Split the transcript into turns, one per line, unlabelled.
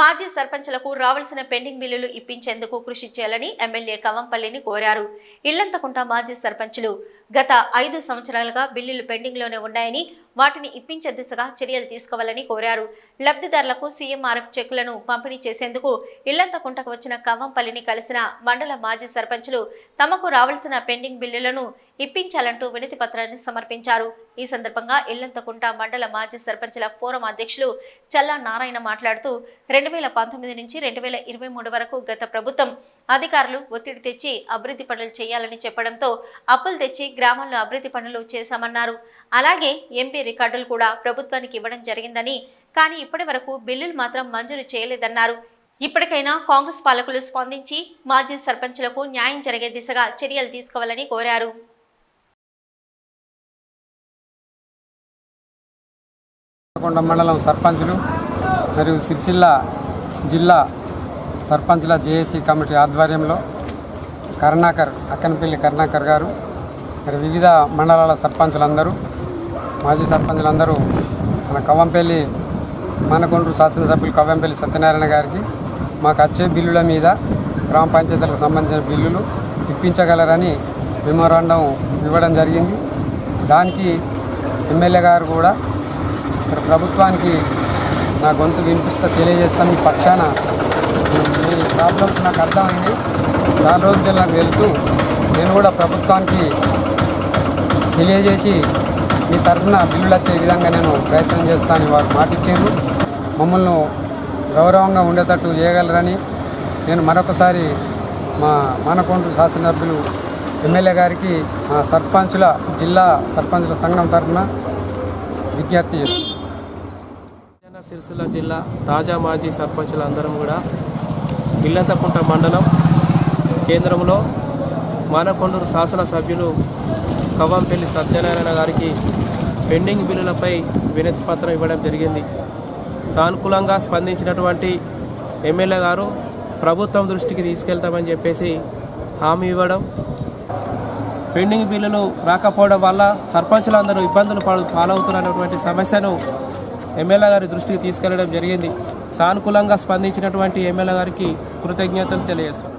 మాజీ సర్పంచ్లకు రావాల్సిన పెండింగ్ బిల్లులు ఇప్పించేందుకు కృషి చేయాలని ఎమ్మెల్యే కవంపల్లిని కోరారు. ఇల్లంతకుంట మాజీ సర్పంచులు గత ఐదు సంవత్సరాలుగా బిల్లులు పెండింగ్లోనే ఉన్నాయని వాటిని ఇప్పించే దిశగా చర్యలు తీసుకోవాలని కోరారు. లబ్ధిదారులకు సీఎంఆర్ఎఫ్ చెక్కులను పంపిణీ చేసేందుకు ఇల్లంతకుంటకు వచ్చిన కవంపల్లిని కలిసిన మండల మాజీ సర్పంచులు తమకు రావాల్సిన పెండింగ్ బిల్లులను ఇప్పించాలంటూ వినతి పత్రాన్ని సమర్పించారు. ఈ సందర్భంగా ఇల్లంతకుంట మండల మాజీ సర్పంచుల ఫోరం అధ్యక్షులు చల్లా నారాయణ మాట్లాడుతూ రెండు వేల పంతొమ్మిది నుంచి రెండు వేల ఇరవై మూడు వరకు గత ప్రభుత్వం అధికారులు ఒత్తిడి తెచ్చి అభివృద్ధి పనులు చేయాలని చెప్పడంతో అప్పులు తెచ్చి గ్రామాల్లో అభివృద్ధి పనులు చేశామన్నారు. అలాగే ఎంపీ రికార్డులు కూడా ప్రభుత్వానికి ఇవ్వడం జరిగిందని కానీ ఇప్పటి వరకు బిల్లులు మాత్రం మంజూరు చేయలేదన్నారు. ఇప్పటికైనా కాంగ్రెస్ పాలకులు స్పందించి మాజీ సర్పంచులకు న్యాయం జరిగే దిశగా చర్యలు తీసుకోవాలని కోరారు.
కొండ మండలం సర్పంచులు మరియు సిరిసిల్ల జిల్లా సర్పంచుల జేఏసీ కమిటీ ఆధ్వర్యంలో కరుణాకర్ అక్కనపల్లి కరుణాకర్ గారు మరి వివిధ మండలాల సర్పంచులందరూ మాజీ సర్పంచులందరూ మన కవ్వంపల్లి మనకొండ్రు శాసనసభ్యులు కవ్వంపల్లి సత్యనారాయణ గారికి మాకు వచ్చే బిల్లుల మీద గ్రామ పంచాయతీలకు సంబంధించిన బిల్లులు ఇప్పించగలరని మెమోరాండం ఇవ్వడం జరిగింది. దానికి ఎమ్మెల్యే గారు కూడా ఇక్కడ ప్రభుత్వానికి నా గొంతు వినిపిస్తా తెలియజేస్తాను. మీ పక్షాన మీ ప్రాబ్లమ్స్ నాకు అర్థమైంది. చాలా రోజులు నాకు తెలుసు. నేను కూడా ప్రభుత్వానికి తెలియజేసి మీ తరఫున బిల్లులు వచ్చే విధంగా నేను ప్రయత్నం చేస్తానని వారు మాటిచ్చారు. మమ్మల్ని గౌరవంగా ఉండేటట్టు చేయగలరని నేను మరొకసారి మా మానకొండ శాసనసభ్యులు ఎమ్మెల్యే గారికి మా సర్పంచుల జిల్లా సర్పంచుల సంఘం తరఫున విజ్ఞప్తి చేస్తున్నాను.
సిరిసిల్ల జిల్లా తాజా మాజీ సర్పంచులందరం కూడా ఇల్లంతకుంట మండలం కేంద్రంలో మానకొండూరు శాసనసభ్యులు కవ్వంపల్లి సత్యనారాయణ గారికి పెండింగ్ బిల్లులపై వినతి పత్రం ఇవ్వడం జరిగింది. సానుకూలంగా స్పందించినటువంటి ఎమ్మెల్యే గారు ప్రభుత్వం దృష్టికి తీసుకెళ్తామని చెప్పేసి హామీ ఇవ్వడం పెండింగ్ బిల్లులు రాకపోవడం వల్ల సర్పంచులందరూ ఇబ్బందులు పాలవుతున్నటువంటి సమస్యను ఎమ్మెల్యే గారి దృష్టికి తీసుకెళ్ళడం జరిగింది. సానుకూలంగా స్పందించినటువంటి ఎమ్మెల్యే గారికి కృతజ్ఞతలు తెలియజేస్తాం